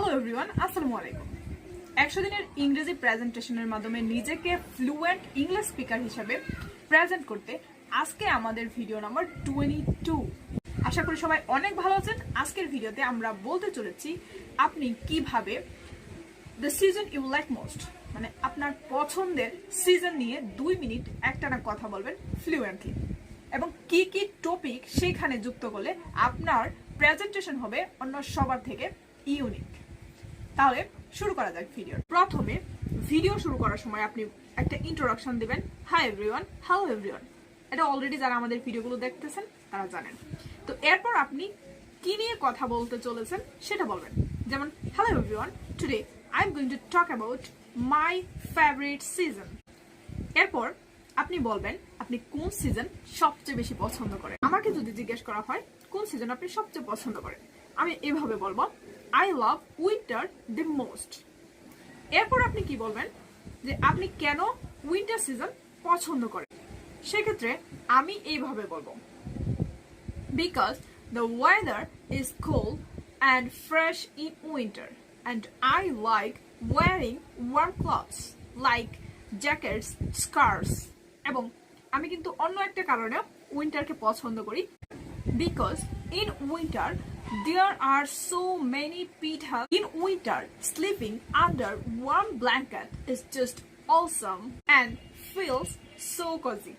Hello everyone আসসালামু আলাইকুম একশো দিনের ইংরেজি প্রেজেন্টেশনের মাধ্যমে নিজেকে ফ্লুয়েন্ট ইংলিশ স্পিকার হিসাবে প্রেজেন্ট করতে আজকে আমাদের ভিডিও নাম্বার টোয়েন্টি টু আশা করি সবাই অনেক ভালো আছেন। আজকের ভিডিওতে আমরা বলতে চলেছি আপনি কীভাবে the season you like most মানে আপনার পছন্দের সিজন নিয়ে দুই মিনিট একটা একটানা কথা বলবেন ফ্লুয়েন্টলি এবং কি কি টপিক সেখানে যুক্ত করলে আপনার প্রেজেন্টেশন হবে অন্য সবার থেকে ইউনিক তাহলে শুরু করা যাক ভিডিও প্রথমে ভিডিও শুরু করার সময় আপনি একটা ইন্ট্রোডাকশন দিবেন। হাই এভরিওয়ান হ্যালো এভরিওয়ান এটা অলরেডি যারা আমাদের ভিডিওগুলো দেখতেছেন, তারা জানেন। তো এরপর আপনি কি নিয়ে কথা বলতে চলেছেন সেটা বলবেন। যেমন hello everyone today I am going to talk about my favourite season এরপর আপনি বলবেন, আপনি কোন সিজন সবচেয়ে বেশি পছন্দ করেন? আমাকে যদি জিজ্ঞেস করা হয়, কোন সিজন আপনি সবচেয়ে পছন্দ করেন? আমি এভাবে বলব I love winter the most এরপর আপনি কি বলবেন? যে আপনি কেন উইন্টার সিজন পছন্দ করেন? সেক্ষেত্রে আমি এইভাবে বলব। Because the weather is cold and fresh in winter and I like wearing warm clothes like jackets scarves এবং আমি কিন্তু অন্য একটা কারণে উইন্টারকে পছন্দ করি। Because in winter there are so many people in winter sleeping under warm blanket is just awesome and feels so cozy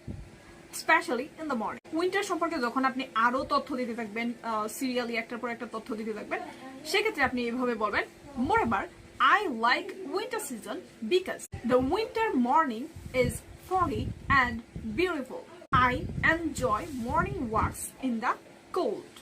specially in the morning winter সম্পর্কে যখন আপনি আরও তথ্য দিতে থাকবেন সিরিয়ালি একটার পর একটা তথ্য দিতে থাকবেন সেক্ষেত্রে আপনি এইভাবে বলবেন মোর এবার I like winter season because the winter morning is foggy and beautiful. I enjoy morning walks in the cold.